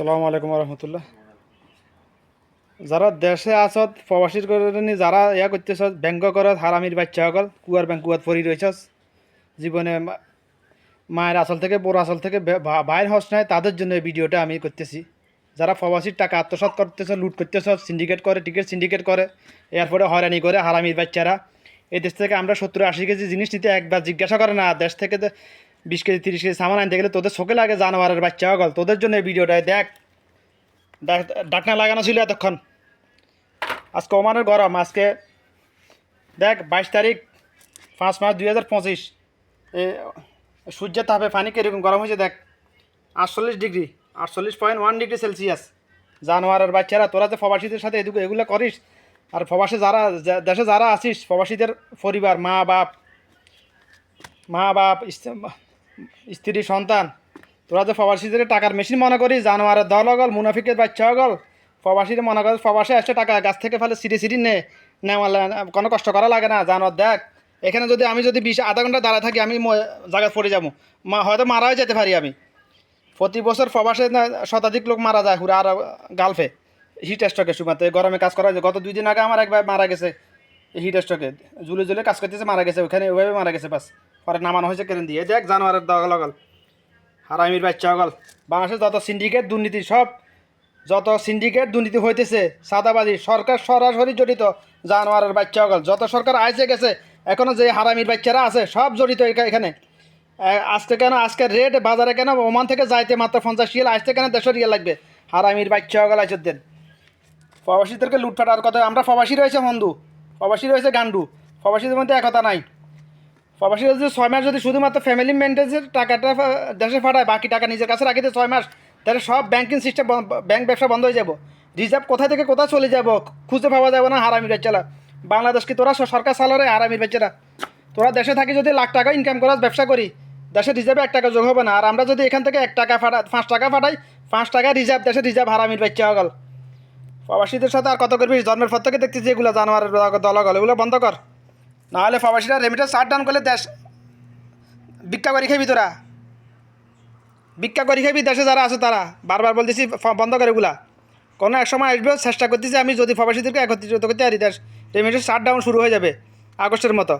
সালামু আলাইকুম রহমতুল্লাহ যারা দেশে আসত প্রবাসীর করে যারা ইয়া করতেছ ব্যাংক করত হারামির বাচ্চা সকল কুয়ার ব্যাংক কুয়ার পরি রয়েছ জীবনে মায়ের আসল থেকে, বড় আসল থেকে বাইর হস নাই, তাদের জন্য এই ভিডিওটা আমি করতেছি। যারা প্রবাসীর টাকা আত্মসাৎ করতেছ, লুট করতেছ সিন্ডিকেট করে টিকিট সিন্ডিকেট করে, এরপরে হয়রানি করে হারামির বাচ্চারা এই দেশ থেকে আমরা সত্তর আশি কেজি জিনিস নিতে একবার জিজ্ঞাসা করে না, দেশ থেকে বিশ কেজি, তিরিশ কেজি সামান আনতে গেলে তোদের চোখে লাগে জানোয়ারের বাচ্চা সকল তোদের জন্য এই ভিডিওটা দেখ। ডাক- ডাকনা লাগানো ছিল এতক্ষণ। আজকে ওমানের গরম, আজকে, দেখ, বাইশ তারিখ, পাঁচ মাস দুই হাজার পঁচিশ। এ, সূর্যের তাপে পানি কীরকম গরম হয়েছে দেখ। আটচল্লিশ ডিগ্রি, আটচল্লিশ পয়েন্ট ওয়ান ডিগ্রি সেলসিয়াস। জানোয়ারের বাচ্চারা, তোরা যে প্রবাসীদের সাথে এদুকে এগুলো করিস, আর প্রবাসী যারা দেশে যারা আছিস, প্রবাসীদের পরিবার মা বাপ মা বাপ স্ত্রী, সন্তান, তোরা যে প্রবাসীদের টাকার মেশিন মনে করি জানোয়ারের দল অগল মুনাফিকের বাচ্চা অগল প্রবাসীর মনে করিস, প্রবাসে আসছে টাকা, গাছ থেকে ফেলে সিঁড়ি সিঁড়ি নে, নেওয়া কোনো কষ্ট করা লাগে না, জানোয়ার দেখ, এখানে যদি আমি যদি বিশ, আধা ঘণ্টা দাঁড়ায় থাকি, আমি জায়গায় পড়ে যাব, মা, হয়তো মারাও যেতে পারি আমি। প্রতি বছর প্রবাসে শতাধিক লোক মারা যায় হুরা আর গালফে হিট স্ট্রোকে শুধুমাত্র গরমে কাজ করা গত দুই দিন আগে আমার একবার মারা গেছে হিট স্ট্রোকে জুলে জুলে কাজ করতেছে, মারা গেছে, ওখানে ওইভাবে মারা গেছে, বাস। পরে নামানো হয়েছে কেন দিয়ে দেখ, জানোয়ারের দগল হারামির বাচ্চা, অগল। বাংলাদেশে যত সিন্ডিকেট দুর্নীতি, সব যত সিন্ডিকেট দুর্নীতি হইতেছে, সাদাবাজি, সরকার সরাসরি জড়িত, জানোয়ারের বাচ্চা, অগল। যত সরকার আইসে গেছে এখনও যে হারামির বাচ্চারা আছে, সব জড়িত এখানে। আজকে কেন, আজকে রেট বাজারে কেন, ওমান থেকে যাইতে মাত্র পঞ্চাশ রিয়াল আসতে কেন দেড়শো রিয়াল লাগবে? হারামির বাচ্চা, অগল আইসে দেন। প্রবাসীদেরকে লুটফাটার কথা, আমরা প্রবাসী রয়েছে বন্ধু। প্রবাসী রয়েছে গান্ডু প্রবাসীদের মধ্যে একতা নাই। প্রবাসীরা যদি ছয় মাস যদি শুধুমাত্র ফ্যামিলি মেনটেন্সের টাকাটা দেশে পাঠায় বাকি টাকা নিজের কাছে রাখিতে ছয় মাস, তাহলে সব ব্যাংকিং সিস্টেম ব্যাংক ব্যবসা বন্ধ হয়ে যাব। রিজার্ভ কোথা থেকে কোথায় চলে যাব, খুঁজে পাওয়া যাবে না হারামির বাচ্চারা বাংলাদেশ কি তোরা সরকার সালারে হারামির বাচ্চারা তোরা দেশে থাকি যদি লাখ টাকা ইনকাম করার ব্যবসা করি, দেশে রিজার্ভে এক টাকা যোগ হবে না। আর আমরা যদি এখান থেকে এক টাকা ফাটা, পাঁচ টাকা ফাটাই, পাঁচ টাকা রিজার্ভ দেশে রিজার্ভ হারামির বাচ্চা হগল প্রবাসীদের সাথে আর কত করবি? জন্মের পর থেকে দেখতেছি এগুলো জানোয়ারের দলগল, এগুলো বন্ধ কর। নাহলে রেমিটেন্স সার ডাউন করলে দেশ ভিক্ষা করে খেবি তোরা। ভিক্ষা করে খেয়ে দেশে যারা আছে তারা। বারবার বলতেছি বন্ধ করে এগুলা। কোনো এক সময় আসবে চেষ্টা করতেছি আমি যদি প্রবাসীদেরকে একত্রিত করতে পারি, দেশ রেমিটেন্স ডাউন শুরু হয়ে যাবে আগস্টের মতো।